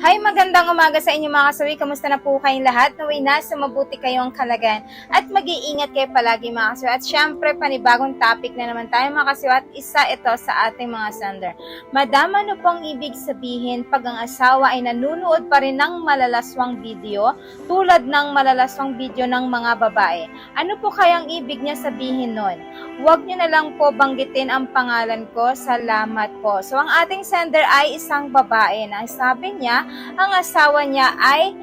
Hi, magandang umaga sa inyo mga kasawi. Kamusta na po kayong lahat? Naway na sa mabuti kayong kalagan at mag-iingat kayo palagi mga kasawi. At syempre, panibagong topic na naman tayo mga kasawi at isa ito sa ating mga sender. Madam, ano pong ibig sabihin pag ang asawa ay nanunood pa rin ng malalaswang video tulad ng malalaswang video ng mga babae? Ano po kayang ibig niya sabihin nun? Huwag niyo na lang po banggitin ang pangalan ko. Salamat po. So, ang ating sender ay isang babae na sabi niya, ang asawa niya ay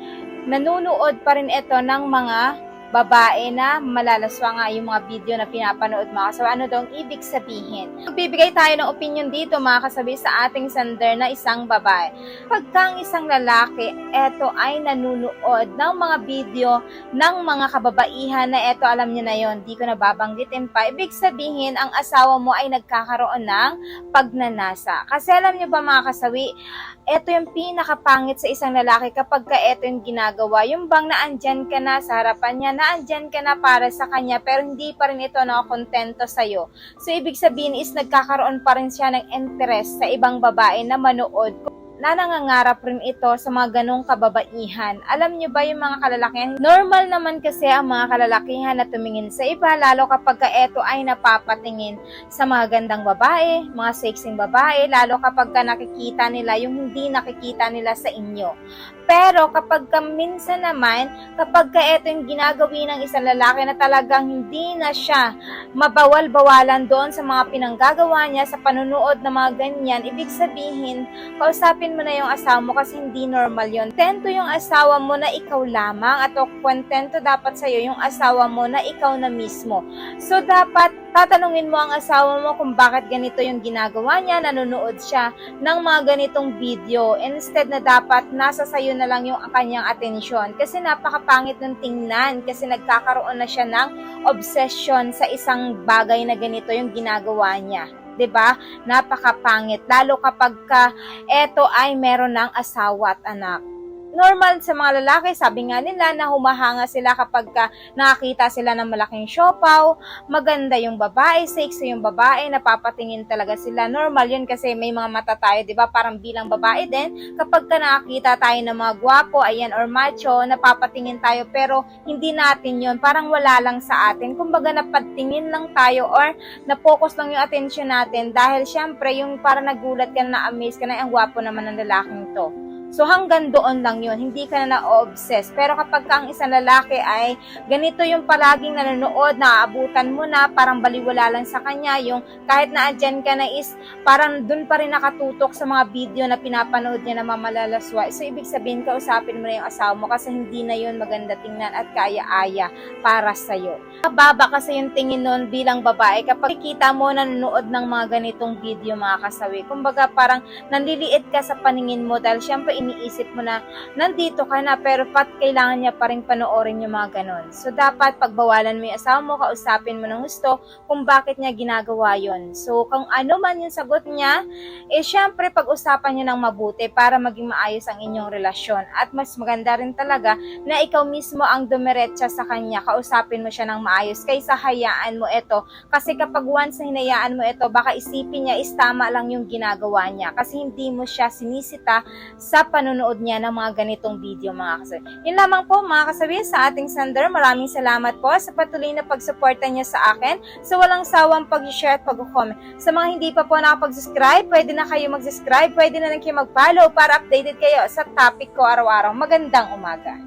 nanunood pa rin ito ng mga babae na malalaswa nga yung mga video na pinapanood mga kasabi. Ano daw ang ibig sabihin? Magbibigay tayo ng opinion dito mga kasabi sa ating sender na isang babae. Pagka ang isang lalaki, eto ay nanunood ng mga video ng mga kababaihan na eto alam niyo na yon di ko na babanggitin pa. Ibig sabihin, ang asawa mo ay nagkakaroon ng pagnanasa. Kasi alam niyo ba mga kasawi, eto yung pinakapangit sa isang lalaki kapag ka eto yung ginagawa. Yung bang naandyan ka na sa harapan niya, naandyan ka na para sa kanya, pero hindi pa rin ito nakakontento sa'yo. So, ibig sabihin is nagkakaroon pa rin siya ng interest sa ibang babae na manood na nangangarap rin ito sa mga ganong kababaihan. Alam niyo ba yung mga kalalakihan? Normal naman kasi ang mga kalalakihan na tumingin sa iba, lalo kapag ka eto ay napapatingin sa mga gandang babae, mga sexing babae, lalo kapag ka nakikita nila yung hindi nakikita nila sa inyo. Pero kapag ka minsan naman, kapag ka eto yung ginagawin ng isang lalaki na talagang hindi na siya mabawal-bawalan doon sa mga pinanggagawa niya sa panunood ng mga ganyan, ibig sabihin, kausapin mo na yung asawa mo kasi hindi normal yon. Tento yung asawa mo na ikaw lamang at o kontento dapat sa'yo yung asawa mo na ikaw na mismo. So dapat tatanungin mo ang asawa mo kung bakit ganito yung ginagawa niya, nanonood siya ng mga ganitong video. Instead na dapat nasa sayo na lang yung kanyang atensyon. Kasi napakapangit ng tingnan kasi nagkakaroon na siya ng obsession sa isang bagay na ganito yung ginagawa niya. 'Di ba? Napakapangit lalo kapag ka eto ay meron ng asawa at anak. Normal sa mga lalaki, sabi nga nila na humahanga sila kapag ka nakakita sila ng malaking siopaw, maganda yung babae, sexy yung babae, napapatingin talaga sila. Normal yun kasi may mga mata tayo, di ba? Parang bilang babae din, kapag ka nakakita tayo ng mga gwapo, ayan, or macho, napapatingin tayo, pero hindi natin yun. Parang wala lang sa atin. Kumbaga, napatingin lang tayo or na-focus lang yung attention natin dahil syempre, yung parang nagulat ka na na-amaze ka na, ang gwapo naman ng lalaking to. So hanggang doon lang yun, hindi ka na na-obsess. Pero kapag ka ang isang lalaki ay ganito yung palaging nanonood, naaabutan mo na, parang baliwala lang sa kanya, yung kahit na andyan ka na is parang dun pa rin nakatutok sa mga video na pinapanood niya na mamalalaswa. So ibig sabihin, kausapin mo na yung asawa mo kasi hindi na yun maganda tingnan at kaya-aya para sa'yo. Mababa kasi yung tingin nun bilang babae kapag kita mo nanonood ng mga ganitong video mga kasawi. Kumbaga parang nandiliit ka sa paningin mo dahil syempre iniisip mo na nandito ka na pero pat kailangan niya pa rin panoorin yung mga ganon. So dapat pagbawalan mo yung asawa mo, kausapin mo ng gusto kung bakit niya ginagawa yon. So kung ano man yung sagot niya, eh syempre pag-usapan niyo ng mabuti para maging maayos ang inyong relasyon. At mas maganda rin talaga na ikaw mismo ang dumiretsa sa kanya, kausapin mo siya ng maayos kaysa hayaan mo ito. Kasi kapag once na hinayaan mo ito, baka isipin niya is tama lang yung ginagawa niya kasi hindi mo siya sinisita sa panonood niya ng mga ganitong video mga kasabi. Yun lamang po mga kasabi sa ating sender. Maraming salamat po sa patuloy na pagsuporta niya sa akin sa walang sawang pag-share at pag-comment. Sa mga hindi pa po nakapag-subscribe, pwede na kayo mag-subscribe, pwede na lang kayo mag-follow para updated kayo sa topic ko araw-araw. Magandang umaga!